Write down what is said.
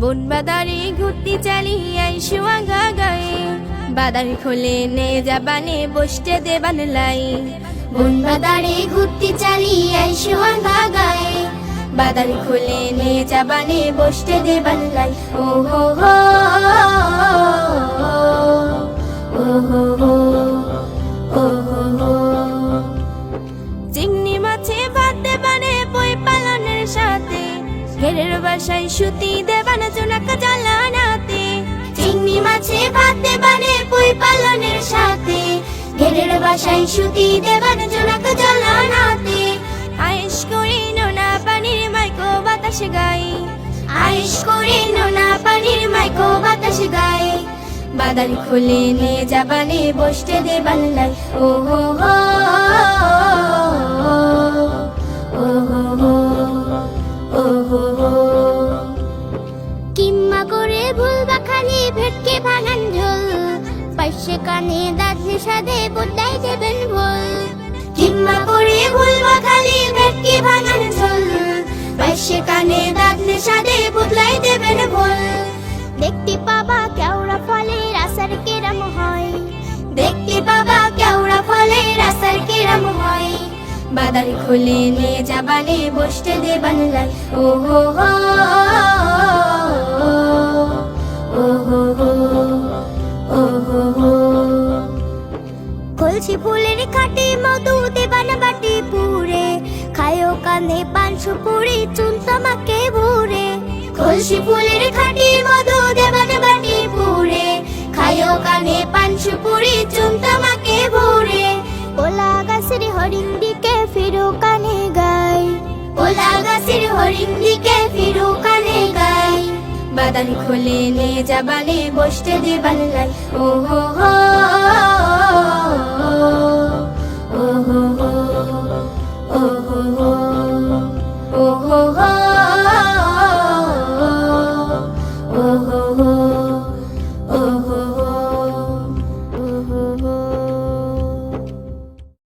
বন বাদারে ঘুরতে শুয়া গা গায়ে বাদার খোলে নে যাবানে বসতে দেবান লাই। বন বাদারে ঘুরতে শুয়া গা গায়ে বাদার খোলে নে যাবানে বসতে দেবান লাই। ও হো হো ঘেরের বাসায় সুতি দেবানে জোনাকা জ্বালানাতে চিংড়ি মাছে ভাত দেবানে বই পালনের সাথে। ঘেরের বাসায় সুতি দেবানে জোনাকা জ্বালানাতে আয়েশ করে নোনা পানির মাইকো বাতাস গাই আয়েশ করে নোনা পানির মাইকো বাতাস গায়। বাদার খুলে নে যাবানে বসতে দে বাল্লাই ও হো হো। কানে দাঁতলে সাদে বদাই দেবেন ভোল। কিম্মা করে ভুলবা খালি ভেটকি ভাঙান ঝোল। কানে দাগলে সাদে বদলাই দেবেন ভুল। দেখতে পাবা কেওড়া ফলের আসার কেরাম হয়। দেখতে বাবা কেওড়া ফলে রাস্তার কিরম হয়। বাদার খুলে নে যাবানে বসতে দে বানলাই ও হো হো কলসি ফুলের খাটি মধু দেবান বাটি পুরে খায়ো কানে পান সুপুরি চুন তোমাকে ভুরে। কলসি ফুলের খাটি মধু দেবান বাটি পুরে খায়ো কানে পান সুপুরি চুন তামাকে ভরে। ওলা গাছের হরিণ দিকে ফিরো কানে গায় ওলা গাছের হরিণ দিকে ফিরু কানে গাই। বাদান খুলে নে যাবানে বসতে দে বানলাই ও হো হো।